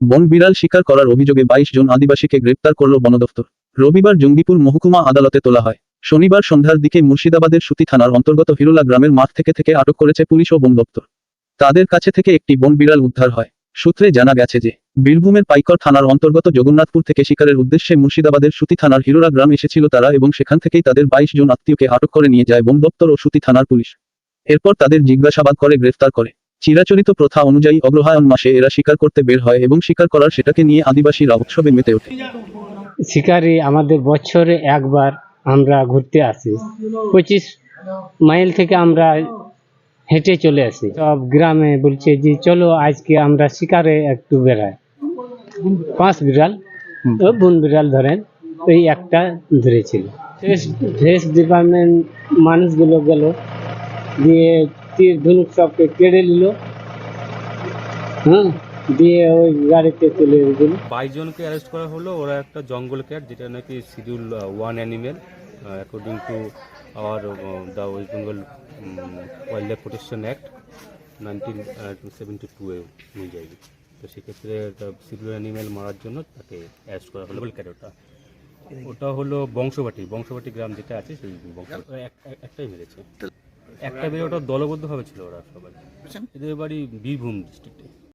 বন বিড়াল শিকার করার অভিযোগে বাইশ জন আদিবাসীকে গ্রেপ্তার করল বন দফতর। রবিবার জঙ্গিপুর মহকুমা আদালতে তোলা হয়। শনিবার সন্ধ্যার দিকে মুর্শিদাবাদের সুতি থানার অন্তর্গত হিরোলা গ্রামের মাঠ থেকে থেকে আটক করেছে পুলিশ ও বন দপ্তর তাদের কাছে থেকে একটি বন বিড়াল উদ্ধার হয়। সূত্রে জানা গেছে যে, বীরভূমের পাইকর থানার অন্তর্গত জগন্নাথপুর থেকে শিকারের উদ্দেশ্যে মুর্শিদাবাদের সুতি থানার হিরোরা গ্রাম এসেছিল তারা এবং সেখান থেকেই তাদের বাইশ জন আত্মীয়কে আটক করে নিয়ে যায় বন দপ্তর ও সুতি থানার পুলিশ। এরপর তাদের জিজ্ঞাসাবাদ করে, গ্রেফতার করে। চিরাচরিত প্রথা অনুযায়ী অগ্রহায়ণ মাসে এরা শিকার করতে বের হয় এবং শিকার করার সেটাকে নিয়ে আদিবাসীরা উৎসবে মেতে ওঠে। শিকারি আমাদের বছরে একবার আমরা ঘুরতে আসি। পঁচিশ মাইল থেকে আমরা হেঁটে চলে আসি। সব গ্রামে বলছে যে, চলো আজকে আমরা শিকারে একটু বেড়াই। পাঁচ বিড়াল বন বিড়াল ধরেন ওই একটা ধরেছিল। ফরেস্ট ডিপার্টমেন্ট মানুষগুলো গেল, দিয়ে তীর ধনুক সবকে কেড়ে নিল। হ্যাঁ দিয়ে ওই গাড়িতে তুলে দিল বাইশ জনকে অ্যারেস্ট করা হলো। ওরা একটা জঙ্গল ক্যাট যেটা নাকি schedule one animal according to our the West Bengal wildlife protection act nineteen seventy two অনুযায়ী। তো সেক্ষেত্রে শিডিউল অ্যানিমেল মারার জন্য তাকে অ্যারেস্ট করা হলো ক্যাট ওটা। ওটা হলো বংশবাটি। বংশবাটি গ্রাম যেটা আছে সেই বংশ ওরা এক- এক- একটাই মেরেছে। একটা বেড়ে ওটা দলবদ্ধভাবে ছিল ওরা সবাই। এদের বাড়ি বীরভূম ডিস্ট্রিক্টে